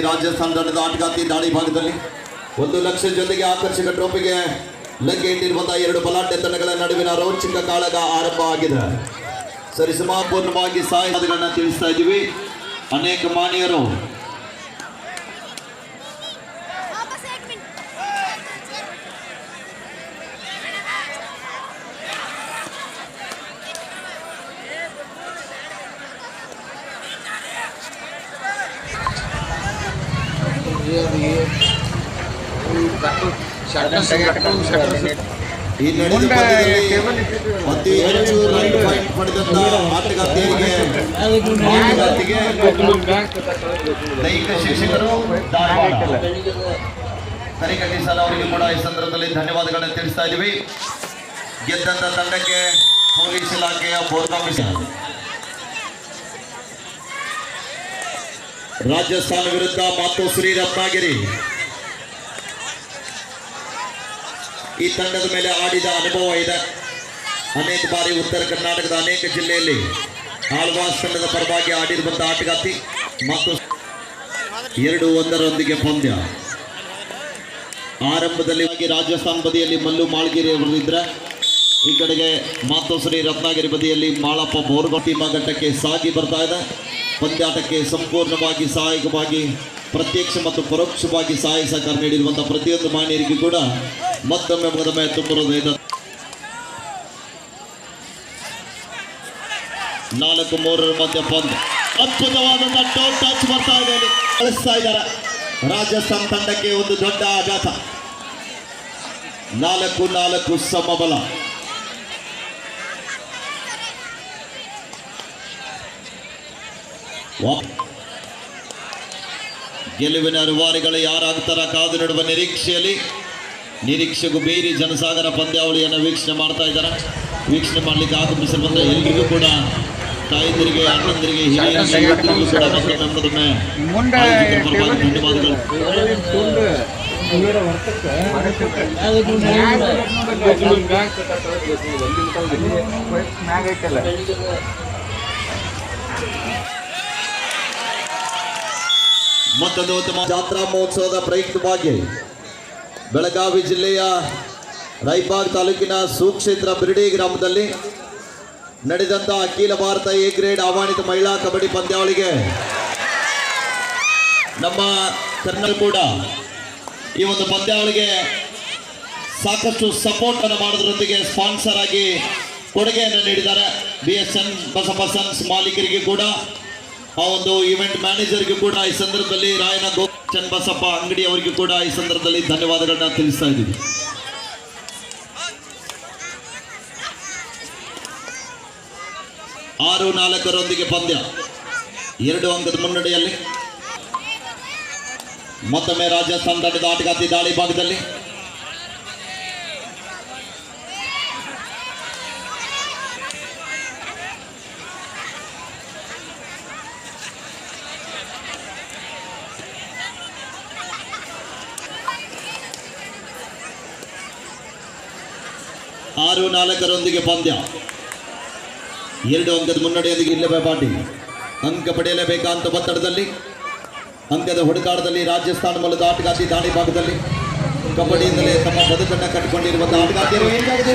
ರಾಜಸ್ಥಾನ ತಂಡದ ದಾಳಿ ಭಾಗದಲ್ಲಿ ಒಂದು ಲಕ್ಷ ಜೊತೆಗೆ ಆಕರ್ಷಕ ಟ್ರೋಫಿಗೆ ಲಗ್ಗೆ ಇಟ್ಟಿರುವಂತಹ ಎರಡು ಬಲಾಢ್ಯ ತಂಡಗಳ ನಡುವಿನ ರೋಚಕ ಕಾಳಗ ಆರಂಭ ಆಗಿದೆ. ಸರಿ ಪೂರ್ಣವಾಗಿ ಸಾಯಗಳನ್ನ ತಿಳಿಸ್ತಾ ಇದ್ದೀವಿ. ಅನೇಕ ಮಾನ್ಯರು ಈ ನಡೆದ ಅತಿ ಹೆಚ್ಚು ರನ್ ಪಾಯಿಂಟ್ ಪಡೆದಂತ ಆಟಗಾರ್ತಿಯರಿಗೆ ಆಟಗಾರ್ತಿಗೆ ದೈಹಿಕ ಶಿಕ್ಷಕರು ಸಲ ಅವರಿಗೆ ಕೂಡ ಈ ಸಂದರ್ಭದಲ್ಲಿ ಧನ್ಯವಾದಗಳನ್ನು ತಿಳಿಸ್ತಾ ಇದ್ದೀವಿ. ಗೆದ್ದಂತ ತಂಡಕ್ಕೆ ಪೊಲೀಸ್ ಇಲಾಖೆಯ ಬೋರ್ಡ್ ರಾಜಸ್ಥಾನ ವಿರುದ್ಧ ಮತ್ತು ಶ್ರೀ ರತ್ನಗಿರಿ ಈ ತಂಡದ ಮೇಲೆ ಆಡಿದ ಅನುಭವ ಇದೆ. ಅನೇಕ ಬಾರಿ ಉತ್ತರ ಕರ್ನಾಟಕದ ಅನೇಕ ಜಿಲ್ಲೆಯಲ್ಲಿ ಆಳ್ವಾಸ್ ತಂಡದ ಪರವಾಗಿ ಆಡಿರುವಂತಹ ಆಟಗಾತಿ ಮತ್ತು ಎರಡು ಒಂದರೊಂದಿಗೆ ಪಂದ್ಯ. ಆರಂಭದಲ್ಲಿ ರಾಜಸ್ಥಾನ ಬದಿಯಲ್ಲಿ ಮಲ್ಲು ಮಾಳ್ಗಿರಿ ಅವರಿದ್ರೆ ಈ ಕಡೆಗೆ ಮಾತೋಶ್ರೀ ರತ್ನಗಿರಿ ಬದಿಯಲ್ಲಿ ಮಾಳಪ್ಪ ಬೋರ್ಗಟ್ಟಿ ಮಾಘಟ್ಟಕ್ಕೆ ಸಾಗಿ ಬರ್ತಾ ಇದೆ. ಪಂದ್ಯಾಟಕ್ಕೆ ಸಂಪೂರ್ಣವಾಗಿ ಸಹಾಯಕವಾಗಿ, ಪ್ರತ್ಯಕ್ಷ ಮತ್ತು ಪರೋಕ್ಷವಾಗಿ ಸಹಾಯ ಸಹಕಾರ ನೀಡಿರುವಂತಹ ಪ್ರತಿಯೊಂದು ಮಾನ್ಯರಿಗೂ ಕೂಡ ಮತ್ತೊಮ್ಮೆ ಮತ್ತೊಮ್ಮೆ ತುಂಬಿರುವುದರಿಂದ ನಾಲ್ಕು ಮೂರರ ಮಧ್ಯ ಪಂದ್ಯ. ಅದ್ಭುತವಾದಂತಹ ಟೋಲ್ ಟಚ್ ಬರ್ತಾ ಇದೆ. ಕಳಿಸ್ತಾ ಇದ್ದಾರೆ. ರಾಜಸ್ಥಾನ್ ತಂಡಕ್ಕೆ ಒಂದು ದೊಡ್ಡ ಆಘಾತ. ನಾಲ್ಕು ನಾಲ್ಕು ಸಮಬಲ. ಗೆಲುವಿನ ರೂವಾರಿಗಳು ಯಾರಾಗ್ತಾರ ಕಾದು ನೋಡುವ ನಿರೀಕ್ಷೆಯಲ್ಲಿ ನಿರೀಕ್ಷೆಗೂ ಬೇರೆ ಜನಸಾಗರ ಪಂದ್ಯಾವಳಿಯನ್ನು ವೀಕ್ಷಣೆ ಮಾಡ್ತಾ ಇದ್ದಾರೆ. ವೀಕ್ಷಣೆ ಮಾಡಲಿಕ್ಕೆ ಬಂದ ಎಲ್ರಿಗೂ ಕೂಡ ತಾಯಂದಿರಿಗೆ ಅಣ್ಣಂದಿರಿಗೆ ಹಿರಿಯರಿಗೆ ಕೂಡ ಧನ್ಯವಾದಗಳು. ಮ್ಯಾಗ ಮತ್ತೊಂದು ಉತ್ತಮ ಜಾತ್ರಾ ಮಹೋತ್ಸವದ ಪ್ರಯುಕ್ತವಾಗಿ ಬೆಳಗಾವಿ ಜಿಲ್ಲೆಯ ರಾಯಬಾಗ್ ತಾಲೂಕಿನ ಸುಕ್ಷೇತ್ರ ಬಿರಡಿ ಗ್ರಾಮದಲ್ಲಿ ನಡೆದಂತ ಅಖಿಲ ಭಾರತ ಎ ಗ್ರೇಡ್ ಆಹ್ವಾನಿತ ಮಹಿಳಾ ಕಬಡ್ಡಿ ಪಂದ್ಯಾವಳಿಗೆ ನಮ್ಮ ಕರ್ನಲ್ ಕೂಡ ಈ ಒಂದು ಪಂದ್ಯಾವಳಿಗೆ ಸಾಕಷ್ಟು ಸಪೋರ್ಟ್ ಅನ್ನು ಮಾಡೋದ್ರೊಂದಿಗೆ ಸ್ಪಾನ್ಸರ್ ಆಗಿ ಕೊಡುಗೆಯನ್ನು ನೀಡಿದ್ದಾರೆ. B S N Basappa sons ಮಾಲೀಕರಿಗೆ ಕೂಡ ಆ ಒಂದು ಇವೆಂಟ್ ಮ್ಯಾನೇಜರ್ಗೆ ಕೂಡ ಈ ಸಂದರ್ಭದಲ್ಲಿ ರಾಯನ ಗೋ ಚನ್ ಬಸಪ್ಪ ಅಂಗಡಿ ಅವರಿಗೆ ಕೂಡ ಈ ಸಂದರ್ಭದಲ್ಲಿ ಧನ್ಯವಾದಗಳನ್ನ ತಿಳಿಸ್ತಾ ಇದ್ದೀವಿ. ಆರು ನಾಲ್ಕರೊಂದಿಗೆ ಪಂದ್ಯ. ಎರಡು ಅಂಕದ ಮುನ್ನಡೆಯಲ್ಲಿ. ಮತ್ತೊಮ್ಮೆ ರಾಜಸ್ಥಾನ ತಂಡದ ಆಟಗಾರ್ತಿ ದಾಳಿ ಭಾಗದಲ್ಲಿ ಆರು ನಾಲ್ಕರೊಂದಿಗೆ ಪಂದ್ಯ. ಎರಡು ಅಂಕದ ಮುನ್ನಡೆಯೊಂದಿಗೆ ಇಲ್ಲವೇ ಪಾಟಿ. ಅಂಕ ಪಡೆಯಲೇಬೇಕಂತ ಒತ್ತಡದಲ್ಲಿ, ಅಂಕದ ಹುಡುಕಾಟದಲ್ಲಿ ರಾಜಸ್ಥಾನ ಮೂಲದ ಆಟಗಾತಿ ದಾಳಿ ಭಾಗದಲ್ಲಿ ಕಬಡ್ಡಿಯಿಂದಲೇ ತಮ್ಮ ಬದುಕನ್ನು ಕಟ್ಟಿಕೊಂಡಿರುವಂತಹ ಆಟಗಾರ್ತಿಯರು ಹೇಗಾಗಿದೆ?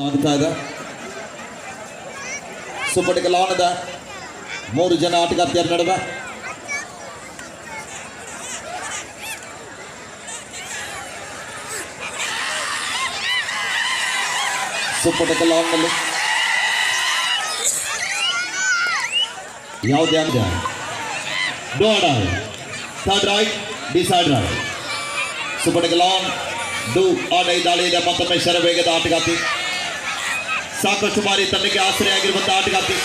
ಸಾಗ್ತಾ ಇದೆ ಸುಪ್ಪಟಿಕ ಲಾವಣದ ಮೂರು ಜನ ಆಟಗಾರ್ತಿಯರ ನಡುವೆ ಸುಪ್ಪಟಿಕ ಲಾವಣದಲ್ಲಿ ಯಾವುದೇ ಅಂದ ಡೋಡ third right decide right ಸುಪ್ಪಟಿಕ long do ಆಡೈ ದಾಳಿಯಿಂದ ಮತ್ತೊಮ್ಮೆ ಶರವೇಗದ ಆಟಗಾರ್ತಿ ಸಾಕಷ್ಟು ಬಾರಿ ತಂಡಕ್ಕೆ ಆಸರೆ ಆಗಿರುವಂತಹ ಆಟಗಾರ್ತಿ.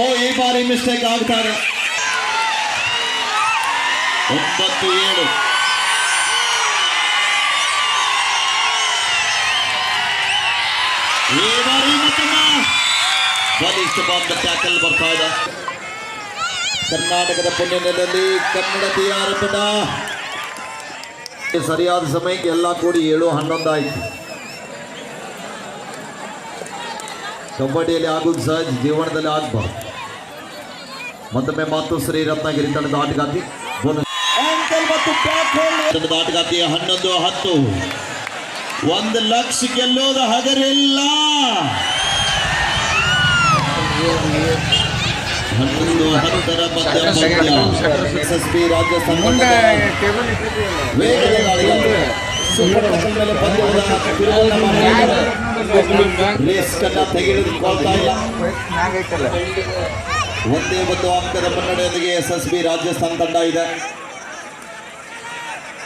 ಓ, ಈ ಬಾರಿ ಮಿಸ್ಟೇಕ್ ಆಗ್ತಾರೆ ಒಂಬತ್ತು ಏಳು. ಬಲಿಷ್ಠವಾದ ಟ್ಯಾಕಲ್ ಬರ್ತಾ ಇದೆ. ಕರ್ನಾಟಕದ ಪುಣ್ಯನೆಲೆಯಲ್ಲಿ ಕನ್ನಡತಿಯ ಆರಂಭದ. ಸರಿಯಾದ ಸಮಯಕ್ಕೆ ಎಲ್ಲ ಕೂಡಿ ಏಳು ಹನ್ನೊಂದು ಕಬಡ್ಡಿಯಲ್ಲಿ ಆಗೋದು ಸಹಜ ಜೀವನದಲ್ಲಿ ಆಗಬಾರ್ದು. ಮತ್ತೊಮ್ಮೆ ಮಾತು ಶ್ರೀ ರತ್ನಗಿರಿ ತಂಡದ ಆಟಗಾರ್ತಿ ಬೋನಸ್. ತಂಡದ ಆಟಗಾರ್ತಿಯ ಹನ್ನೊಂದು ಹತ್ತು. ಒಂದು ಲಕ್ಷ ಗೆಲ್ಲೋದು ಹಗರಿಲ್ಲ. ಹನ್ನೊಂದು ಹತ್ತರ ಮಧ್ಯ ಎಸ್ ಎಸ್ ಪಿ ರಾಜ್ಯ ಸಂಬಂಧ ವೇಗದ ಒಂದೇ ಒಂದು ಅಂಕದ ಮುನ್ನಡೆಯೊಂದಿಗೆ ಎಸ್ ಎಸ್ ಬಿ ರಾಜಸ್ಥಾನ್ ತಂಡ ಇದೆ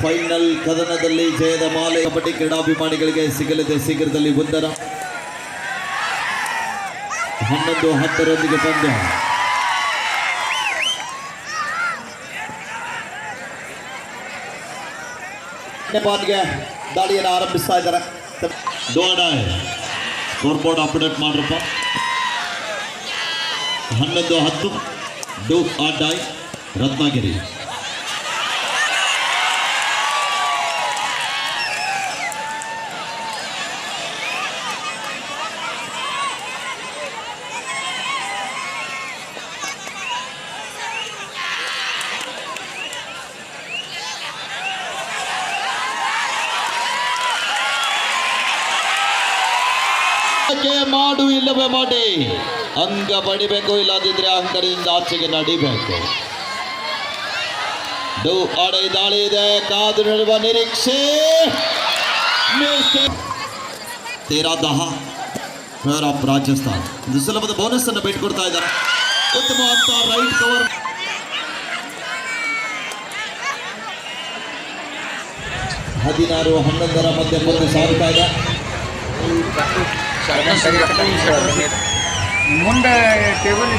ಫೈನಲ್ ಕದನದಲ್ಲಿ ಜಯದ ಮಾಲೆ. ಕಬಡ್ಡಿ ಕ್ರೀಡಾಭಿಮಾನಿಗಳಿಗೆ ಸಿಗಲಿದೆ ಶೀಘ್ರದಲ್ಲಿ ಒಂದರ ಹನ್ನೊಂದು ಹತ್ತರೊಂದಿಗೆ ಪಂದ್ಯ ಬಾಲ್ಗೆ ದಾಳಿಯನ್ನು ಆರಂಭಿಸ್ತಾ ಇದ್ದಾರೆ ದೋಡ ಸ್ಕೋರ್ ಬೋರ್ಡ್ ಅಪ್ಡೇಟ್ ಮಾಡ್ರಪ್ಪ ಹನ್ನೊಂದು ಹತ್ತು ಡೂ ಆರ್ ಡೈ ರತ್ನಗಿರಿ ಮಾಡು ಇಲ್ಲವೇ ಮಾಡಿ? ಅಂಗ ಬಡಿಬೇಕು, ಇಲ್ಲದಿದ್ರೆ ಅಂಗಡಿಯಿಂದ ಆಚೆಗೆ ನಡಿಬೇಕು. ಅಡೆ ದಾಳಿ ಇದೆ, ಕಾದು ನೋಡುವ ನಿರೀಕ್ಷೆ. ತೇರಾ ದಹ. ಫೇರ್ ಆಫ್ ರಾಜಸ್ಥಾನ್ ಇದು ಸುಲಭದ ಬೋನಸ್ ಅನ್ನು ಬಿಟ್ಕೊಡ್ತಾ ಇದ್ದಾರೆ. ಉತ್ತಮ ಅಂತ ರೈಟ್ ಕವರ್ ಹದಿನಾರು, ಹನ್ನೊಂದರ ಮಧ್ಯೆ ಮುಂದೆ ಸಾಗುತ್ತಾ ಇದೆ. ಮುಂದೆ table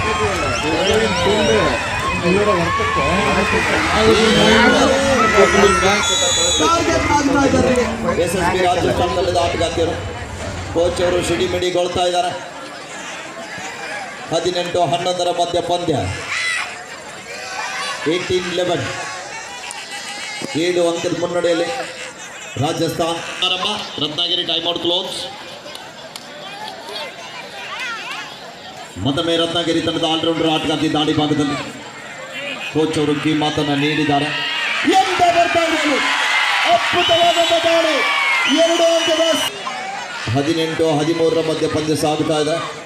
S S B Rajasthan ತಂಡದ ಆಟಗಾರ್ತಿಯರು ಕೋಚ್ ಅವರು ಸಿಡಿಮಿಡಿಗೊಳ್ತಾ ಇದ್ದಾರೆ ಹದಿನೆಂಟು ಹನ್ನೊಂದರ ಮಧ್ಯ ಪಂದ್ಯ ಏಯ್ಟೀನ್ ಲೆವೆನ್ ಏಳು ಅಂಕದ ಮುನ್ನಡೆಯಲ್ಲಿ ರಾಜಸ್ಥಾನ್ ಆರಂಭ ರತ್ನಗಿರಿ ಟೈಮ್ ಔಟ್ ಕ್ಲೋಸ್ ಮತ್ತೊಮ್ಮೆ ರತ್ನಗಿರಿ ತಂಡದ ಆಲ್ರೌಂಡರ್ ಆಟಗಾರ್ತಿ ದಾಳಿ ಭಾಗದಲ್ಲಿ ಕೋಚ್ ಅವರು ಕೀ ಮಾತನ್ನು ನೀಡಿದ್ದಾರೆ. ಹದಿನೆಂಟು, ಹದಿಮೂರರ ಮಧ್ಯೆ ಪಂದ್ಯ ಸಾಗುತ್ತಾ ಇದೆ.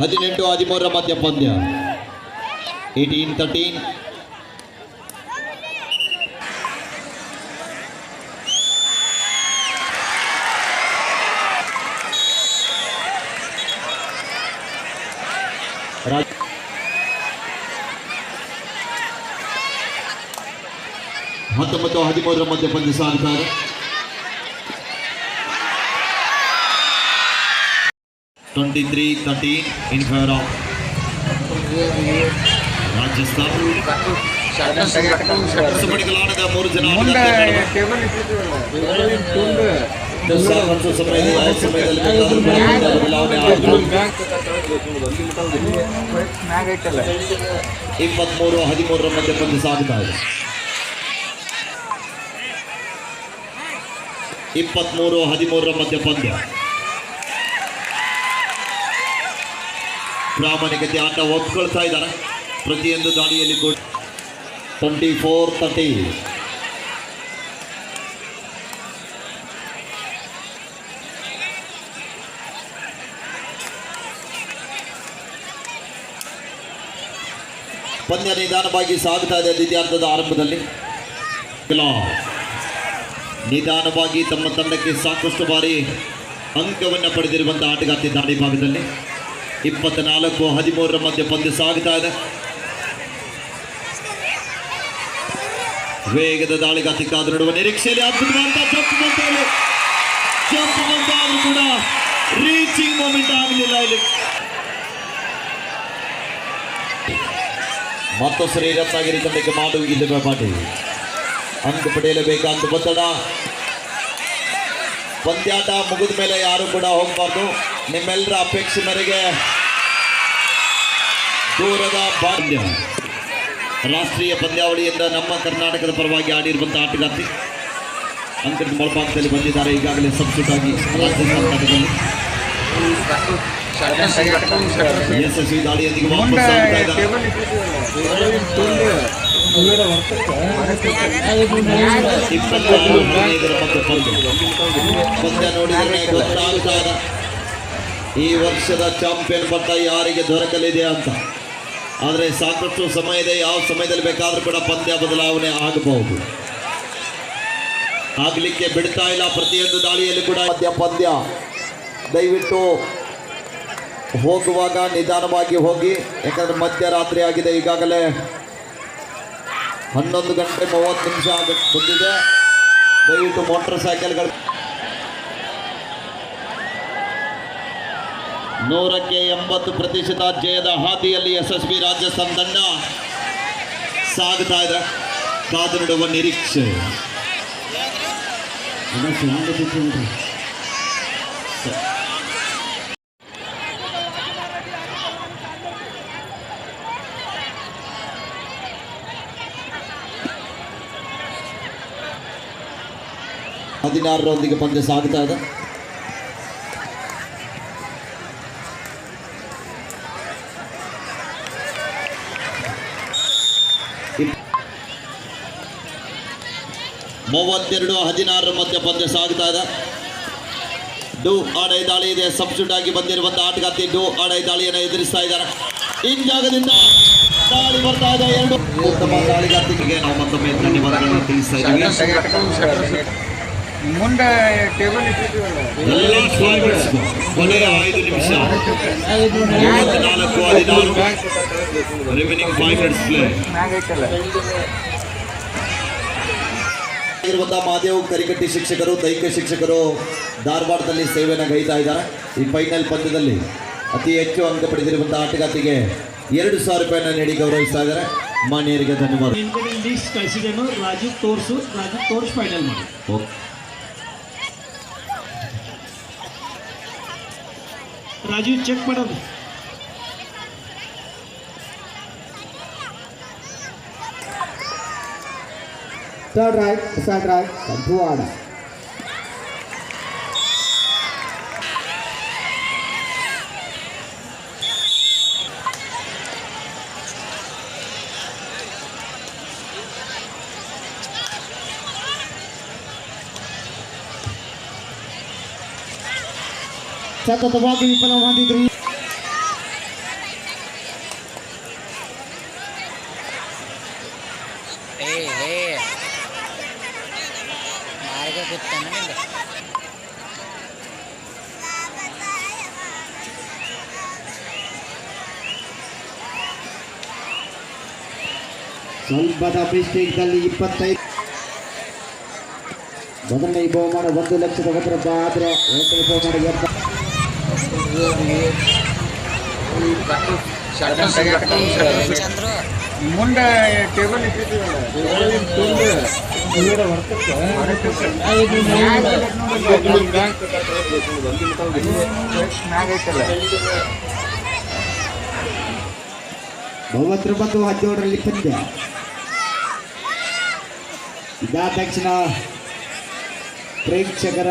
ಹದಿನೆಂಟು ಹದಿಮೂರರ ಮಧ್ಯ ಪಂದ್ಯ ಏಯ್ಟೀನ್ ತರ್ಟೀನ್ ರಾಜ್ ಹತ್ತೊಂಬತ್ತು ಹದಿಮೂರರ ಮಧ್ಯೆ ಪಂದ್ಯ ಸಾಗುತ್ತಾ 23-13 in favor of Rajasthan. ಇಪ್ಪತ್ಮೂರು ಹದಿಮೂರರ ಮಧ್ಯೆ ಪಂದ್ಯ ಸಾಗುತ್ತಾ ಇದೆ ಇಪ್ಪತ್ಮೂರು ಹದಿಮೂರರ ಮಧ್ಯ ಪಂದ್ಯ ಪ್ರಾಮಾಣಿಕತೆ ಆಟ ಒಪ್ಕೊಳ್ತಾ ಇದ್ದಾರೆ. ಪ್ರತಿಯೊಂದು ದಾಳಿಯಲ್ಲಿ ಕೂಡ ಟ್ವೆಂಟಿ ಫೋರ್ ತರ್ಟಿ ಪಂದ್ಯ ನಿಧಾನವಾಗಿ ಸಾಗುತ್ತಾ ಇದೆ ದ್ವಿತೀಯಾರ್ಧದ ಆರಂಭದಲ್ಲಿ. ನಿಧಾನವಾಗಿ ತಮ್ಮ ತಂಡಕ್ಕೆ ಸಾಕಷ್ಟು ಬಾರಿ ಅಂಕವನ್ನು ಪಡೆದಿರುವಂತಹ ಆಟಗಾರ್ತಿ ದಾಳಿ ಭಾಗದಲ್ಲಿ. ಇಪ್ಪತ್ನಾಲ್ಕು, ಹದಿಮೂರರ ಮಧ್ಯೆ ಪಂದ್ಯ ಸಾಗುತ್ತಾ ಇದೆ. ವೇಗದ ದಾಳಿಗೆ ಅತಿಕ್ಕಾದ ನಡುವ ನಿರೀಕ್ಷೆಯಲ್ಲಿ ಅದ್ಭುತವಾದ ಜಂಪ್ ಬಂದಿದೆ ಜಂಪ್ ಬಂದಾದ್ರೂ ಕೂಡ ರೀಚಿಂಗ್ ಮೂಮೆಂಟ್ ಆಗಲಿಲ್ಲ ಇಲ್ಲಿ. ಮತ್ತೊಂದು ಸರಿ ರತ್ನಗಿರಿ ತಂಡಕ್ಕೆ ಮಾಡು ಇಲ್ಲವೇ ಮಾಡಿ ಅಂಕ ಪಡೆಯಲೇಬೇಕಾದ ಒತ್ತಡ. ಪಂದ್ಯಾಟ ಮುಗಿದ ಮೇಲೆ ಯಾರು ಕೂಡ ಹೋಗಬಾರ್ದು. ನಿಮ್ಮೆಲ್ಲರ ಅಪೇಕ್ಷೆ ಮೇರೆಗೆ ದೂರದ ಬಾಲ್ಯ ರಾಷ್ಟ್ರೀಯ ಪಂದ್ಯಾವಳಿಯಿಂದ ನಮ್ಮ ಕರ್ನಾಟಕದ ಪರವಾಗಿ ಆಡಿರುವಂಥ ಆಟಗಾರ್ತಿ ಅಂಕದ ಮೊಳಪಾಕದಲ್ಲಿ ಬಂದಿದ್ದಾರೆ. ಈಗಾಗಲೇ ಸಬ್ಸ್ಟಿಟ್ಯೂಟ್ ಆಗಿ ರಾಜಸ್ಥಾನ ತಂಡದಲ್ಲಿ ಯಶಸ್ವಿ ದಾಳಿಯೊಂದಿಗೆ ವಾಪಸ್ ಪಂದ್ಯ ನೋಡಿದರೆ ಗೊತ್ತಾಗ್ತಾ ಈ ವರ್ಷದ ಚಾಂಪಿಯನ್ ಪಟ್ಟ ಯಾರಿಗೆ ದೊರಕಲಿದೆ ಅಂತ. ಆದರೆ ಸಾಕಷ್ಟು ಸಮಯ ಇದೆ, ಯಾವ ಸಮಯದಲ್ಲಿ ಬೇಕಾದರೂ ಕೂಡ ಪಂದ್ಯ ಬದಲಾವಣೆ ಆಗಬಹುದು. ಆಗಲಿಕ್ಕೆ ಬಿಡ್ತಾ ಇಲ್ಲ ಪ್ರತಿಯೊಂದು ದಾಳಿಯಲ್ಲಿ ಕೂಡ ಮಧ್ಯ ಪಂದ್ಯ. ದಯವಿಟ್ಟು ಹೋಗುವಾಗ ನಿಧಾನವಾಗಿ ಹೋಗಿ, ಯಾಕಂದರೆ ಮಧ್ಯರಾತ್ರಿ ಆಗಿದೆ ಈಗಾಗಲೇ. ಹನ್ನೊಂದು ಗಂಟೆ ಮೂವತ್ತು ನಿಮಿಷ ಆಗ ಬಂದಿದೆ. ದಯವಿಟ್ಟು ಮೋಟರ್ ಸೈಕಲ್ಗಳು ನೂರಕ್ಕೆ ಎಂಬತ್ತು ಪ್ರತಿಶತ ಜಯದ ಹಾದಿಯಲ್ಲಿ ಯಶಸ್ವಿ ರಾಜಸ್ಥಾನ ತಂಡ ಸಾಗುತ್ತಾ ಇದೆ. ಕಾದು ನಿರೀಕ್ಷೆ. ಹದಿನಾರರೊಂದಿಗೆ ಪಂದ್ಯ ಸಾಗ್ತಾ ಇದೆ. ಮೂವತ್ತೆರಡು ಹದಿನಾರರ ಮಧ್ಯ ಪಂದ್ಯ ಸಾಗ್ತಾ ಇದೆ. ಡು ಆಡೈ ದಾಳಿ ಇದೆ. ಸಬ್ಸ್ಟಿಟ್ಯೂಟ್ ಆಗಿ ಬಂದಿರುವಂತಹ ಆಟಗಾರ್ತಿ ಡು ಆಡೈ ದಾಳಿಯನ್ನು ಎದುರಿಸ್ತಾ ಇದ್ದಾರೆ. ಜಾಗದಿಂದ ದಾಳಿ ಬರ್ತಾ ಇದೆ. ಎರಡು ಉತ್ತಮ ದಾಳಿಗಾರ್ತಿಗೆ ನಾವು ಮತ್ತೊಮ್ಮೆ ಧನ್ಯವಾದಗಳನ್ನು ತಿಳಿಸ್ತಾ ಇದ್ದೀವಿ. ಮುಂದೆ ಟೇಬಲ್ ಎಲ್ಲ ಕೊನೆಯ ಐದು ನಿಮಿಷ. ಮೂವತ್ನಾಲ್ಕು ಹದಿನಾರು. ರಿಮೈನಿಂಗ್ ಫೈವ್ ಮಿನಿಟ್ಸ್ ಪ್ಲೇ ಮ್ಯಾಗ್ ಮಾದೇವ್ ಕರಿಕಟ್ಟಿ ಶಿಕ್ಷಕರು ದೈಹಿಕ ಶಿಕ್ಷಕರು ಧಾರವಾಡದಲ್ಲಿ ಸೇವೆಯನ್ನು ಗೈತಾ ಇದ್ದಾರೆ. ಈ ಫೈನಲ್ ಪಂದ್ಯದಲ್ಲಿ ಅತಿ ಹೆಚ್ಚು ಅಂಕ ಪಡೆದಿರುವಂತಹ ಆಟಗಾರ್ತಿಗೆ ಎರಡು ಸಾವಿರ ರೂಪಾಯಿನ ನೀಡಿ ಗೌರವಿಸ್ತಾ ಇದ್ದಾರೆ. ಮಾನ್ಯರಿಗೆ ಧನ್ಯವಾದ. ರಾಜೀವ್ ಲಿಸ್ಟ್ ಕಳಿಸಿದ್ದೇನು ರಾಜು ತೋರ್ಸು ರಾಜು ತೋರ್ಸ್ ಫೈನಲ್ ಮಾಡಿ. ರಾಜು ಚೆಕ್ ಮಾಡೋದು. Third right, side right, dan Buana. Satu tebak di penawaran diterima. Hey, hey. ಮಾರ್ಗ ಗೊತ್ತಾನ ನಿಂಗೆ. ಸ್ವಲ್ಪದ ಮಿಸ್ಟೇಕ್ದಲ್ಲಿ ಇಪ್ಪತ್ತೈದು. ಮೊದಲನೇ ಬಹುಮಾನ ಒಂದು ಲಕ್ಷದ ಒಬ್ಬರೊಬ್ಬ ಆದರೆ ಎರಡನೇ ಬಹುಮಾನ ಎಪ್ಪ ಮುಂದೆ ಟೇಬಲ್ ಇಟ್ಟಿದ್ದೀವಲ್ಲ ಐತಲ್ಲ ಮೂವತ್ತೊಂಬತ್ತು ಹದಿನೇಳರಲ್ಲಿ ಪಂದ್ಯ. ಇದಾದ ತಕ್ಷಣ ಪ್ರೇಕ್ಷಕರ